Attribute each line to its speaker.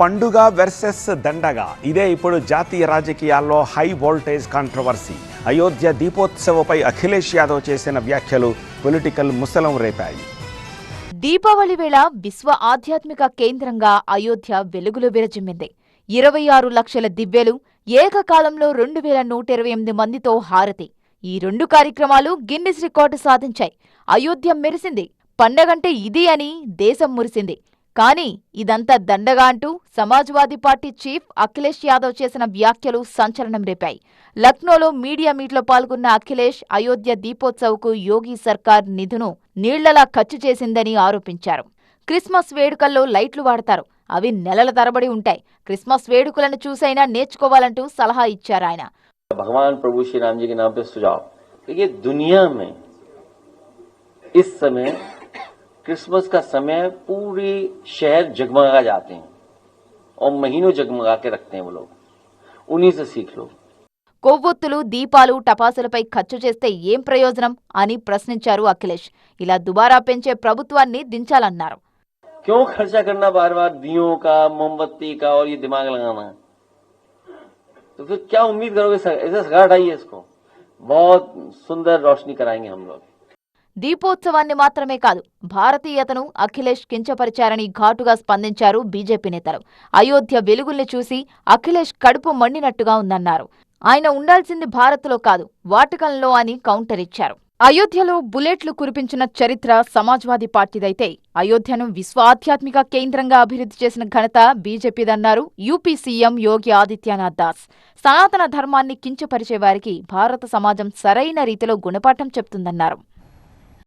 Speaker 1: పండుగ వెర్సెస్ దండగా. ఇదే ఇప్పుడు జాతీయ రాజకీయాల్లో హై వోల్టేజ్ కాంట్రవర్సీ. అయోధ్య దీపోత్సవపై అఖిలేష్ యాదవ్ చేసిన వ్యాఖ్యలు పొలిటికల్ ముసలం రేపాయి.
Speaker 2: దీపావళి వేళ విశ్వ ఆధ్యాత్మిక కేంద్రంగా అయోధ్య వెలుగులు విరజిమ్మింది. ఇరవై ఆరు లక్షల దివ్యలు ఏకకాలంలో రెండు వేల నూట ఇరవై ఎనిమిది మందితో హారతి. ఈ రెండు కార్యక్రమాలు గిన్నిస్ రికార్డు సాధించాయి. అయోధ్య మెరిసింది. పండగంటే ఇది అని దేశం మురిసింది. కానీ ఇదంతా దండగా అంటూ సమాజ్వాదీ పార్టీ చీఫ్ అఖిలేష్ యాదవ్ చేసిన వ్యాఖ్యలు సంచలనం రేపాయి లక్నోలో మీడియా మీట్లో పాల్గొన్న అఖిలేష్ అయోధ్య దీపోత్సవ్కు యోగి సర్కార్ నిధును నీళ్లలా ఖర్చు చేసిందని ఆరోపించారు క్రిస్మస్ వేడుకల్లో లైట్లు వాడతారు అవి నెలల తరబడి ఉంటాయి క్రిస్మస్ వేడుకలను చూసైనా నేర్చుకోవాలంటూ సలహా ఇచ్చారాయన
Speaker 3: भगवान प्रभु श्री राम जी के नाम पे सुझाव देखिए दुनिया में इस समय क्रिसमस का समय पूरी शहर जगमगा जाते हैं और महीनों जगमगा के रखते हैं वो लोग उन्हीं से सीख लो
Speaker 2: కొవ్వొత్తులు దీపాలు టపాసులపై ఖర్చు చేస్తే ఏం ప్రయోజనం అని ప్రశ్నించారు అఖిలేష్ ఇలా దుబారా పెంచే ప్రభుత్వాన్ని దించాలన్నారు
Speaker 3: क्यों खर्चा करना बार बार दियों का मोमबत्ती का और ये दिमाग लगाना तो फिर क्या उम्मीद करोगे सर ऐसे सगा हटाइए इसको बहुत सुंदर रोशनी कराएंगे हम लोग
Speaker 2: దీపోత్సవాన్ని మాత్రమే కాదు భారతీయతను అఖిలేష్ కించపరిచారని ఘాటుగా స్పందించారు బీజేపీ నేతలు. అయోధ్య వెలుగుల్ని చూసి అఖిలేష్ కడుపు మండినట్టుగా ఉందన్నారు. ఆయన ఉండాల్సింది భారత్లో కాదు వాటికంలో అని కౌంటర్ ఇచ్చారు. అయోధ్యలో బుల్లెట్లు కురిపించిన చరిత్ర సమాజ్వాదీ పార్టీదైతే అయోధ్యను విశ్వ ఆధ్యాత్మిక కేంద్రంగా అభివృద్ధి చేసిన ఘనత బీజేపీదన్నారు యూపీ సీఎం యోగి ఆదిత్యనాథ్ దాస్. సనాతన ధర్మాన్ని కించపరిచే వారికి భారత సమాజం సరైన రీతిలో గుణపాఠం చెప్తుందన్నారు.